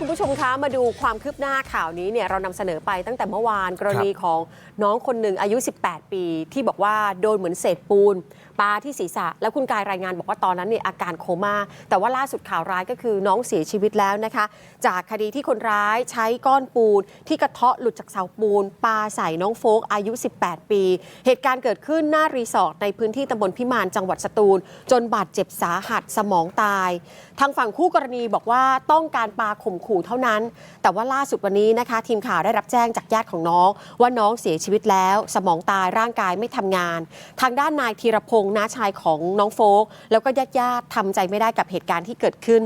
คุณผู้ชมคะมาดูความคืบหน้าข่าวนี้เนี่ยเรานำเสนอไปตั้งแต่เมื่อวานกรณีของน้องคนหนึ่งอายุ 18 ปี ที่บอกว่าโดนเหมือนเศษปูน ปาที่ศีรษะ แล้วคุณกายรายงานบอกว่าตอนนั้นเนี่ยอาการโคม่าแต่ว่าล่าสุดข่าวร้ายก็คือน้องเสียชีวิตแล้วนะคะ จากคดีที่คนร้ายใช้ก้อนปูน ที่กระเทาะหลุดจากเสาปูนปาใส่น้องโฟกอายุ 18 ปี เหตุการณ์เกิดขึ้นหน้ารีสอร์ทในพื้นที่ตำบลพิมานจังหวัดสตูล จนบาดเจ็บสาหัสสมองตาย ทางฝั่งคู่กรณีบอกว่าต้องการปาข่มขู่เท่านั้น แต่ว่าล่าสุดวันนี้นะคะ ทีมข่าวได้รับแจ้งจากญาติของน้อง ว่าน้องเสียชีวิตแล้ว สมองตายร่างกายไม่ทำงาน ทางด้านนายธีรพงษ์น้าชายของน้องโฟก แล้วก็ญาติญาติๆทำใจไม่ได้กับเหตุการณ์ที่เกิดขึ้น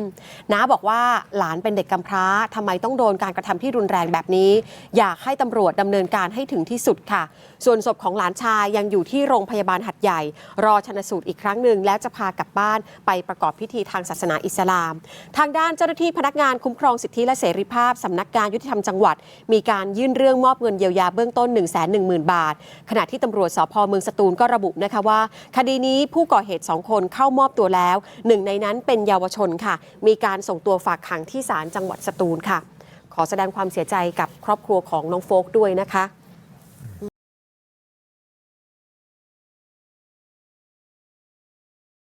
น้าบอกว่าหลานเป็นเด็กกำพร้าทำไมต้องโดนการกระทำที่รุนแรงแบบนี้ อยากให้ตำรวจดำเนินการให้ถึงที่สุดค่ะ ส่วนศพของหลานชายยังอยู่ที่โรงพยาบาลหัดใหญ่ รอชนสูตรอีกครั้งหนึ่งแล้วจะพากลับบ้านไปประกอบพิธีทางศาสนาอิสลาม ทางด้านเจ้าหน้าที่พนักงานคุ้มครองสิทธิและเสรีภาพสำนักงานยุติธรรมจังหวัด มีการยื่นเรื่องมอบเงินเยียวยาเบื้องต้น 1 1 0 0 0 0 บาท ขณะที่ตำรวจสพเมืองสตูลก็ระบุนะคะว่าคดดีนี้ผู้ก่อเหตุ2คนเข้ามอบตัวแล้ว หนึ่งในนั้นเป็นเยาวชนค่ะ มีการส่งตัวฝากขังที่ศาลจังหวัดสตูลค่ะ ขอแสดงความเสียใจกับครอบครัวของน้องโฟกด้วยนะคะ